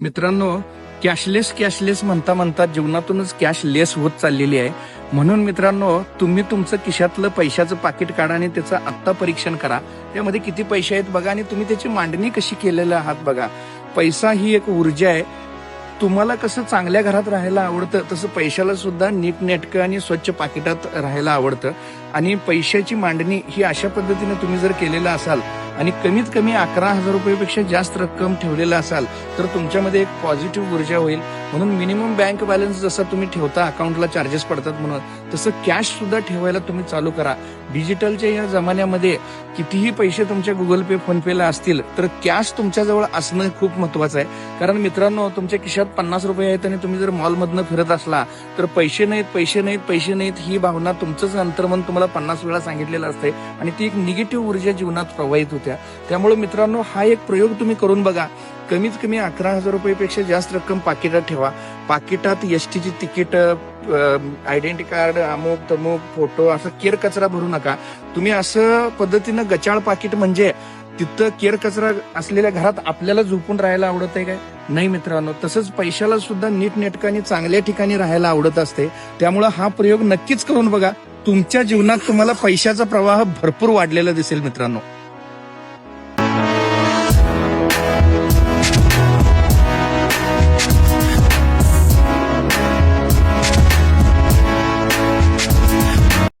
मित्रांनो cashless cashless म्हणता म्हणता जीवनातूनच कॅश लेस होत चाललेली आहे. म्हणून मित्रांनो तुम्ही तुमचं खिशातलं पैशाचं पाकिट काढा आणि त्याचं आत्ता परीक्षण करा. त्यामध्ये किती पैसे आहेत बघा आणि तुम्ही त्याची मांडणी कशी केलेलं आहात बघा. पैसा ही एक ऊर्जा आहे. तुम्हाला कसं चांगल्या घरात राहायला आवडतं तसं पैशाला सुद्धा नीटनेटकं आणि स्वच्छ पाकिटात राहायला आवडतं. आणि पैशाची मांडणी ही अशा पद्धतीने तुम्ही जर केलेलं असाल आणि कमीत कमी अकरा हजार रुपयापेक्षा जास्त रक्कम ठेवलेलं असाल तर तुमच्यामध्ये एक पॉझिटिव्ह ऊर्जा होईल. म्हणून मिनिमम बँक बॅलन्स जसा तुम्ही ठेवता अकाउंटला चार्जेस पडतात म्हणून तसं कॅश सुद्धा ठेवायला तुम्ही चालू करा. डिजिटलच्या या जमान्यामध्ये कितीही पैसे तुमच्या गुगल पे फोन पेला असतील तर कॅश तुमच्याजवळ असणं खूप महत्वाचं आहे. कारण मित्रांनो तुमच्या खिशात पन्नास रुपये आहेत आणि तुम्ही जर मॉलमधनं फिरत असला तर पैसे नाहीत पैसे नाहीत पैसे नाहीत ही भावना तुमचंच अंतर्मन तुम्हाला पन्नास वेळा सांगितलेलं असते आणि ती एक निगेटिव्ह ऊर्जा जीवनात प्रवाहित होते. होत्या. त्यामुळे मित्रांनो हा एक प्रयोग तुम्ही करून बघा. कमीत कमी अकरा हजार रुपयेपेक्षा जास्त रक्कम पाकिटात ठेवा. पाकिटात एस टीची तिकीट आयडेंटी कार्ड अमुक तमुक फोटो असं केर कचरा भरू नका. तुम्ही असं पद्धतीनं गचाळ पाकिट म्हणजे तिथं केर कचरा असलेल्या घरात आपल्याला झोपून राहायला आवडत आहे काय? नाही मित्रांनो. तसंच पैशाला सुद्धा नीटनेटकाने चांगल्या ठिकाणी राहायला आवडत असते. त्यामुळं हा प्रयोग नक्कीच करून बघा. तुमच्या जीवनात तुम्हाला पैशाचा प्रवाह भरपूर वाढलेला दिसेल मित्रांनो.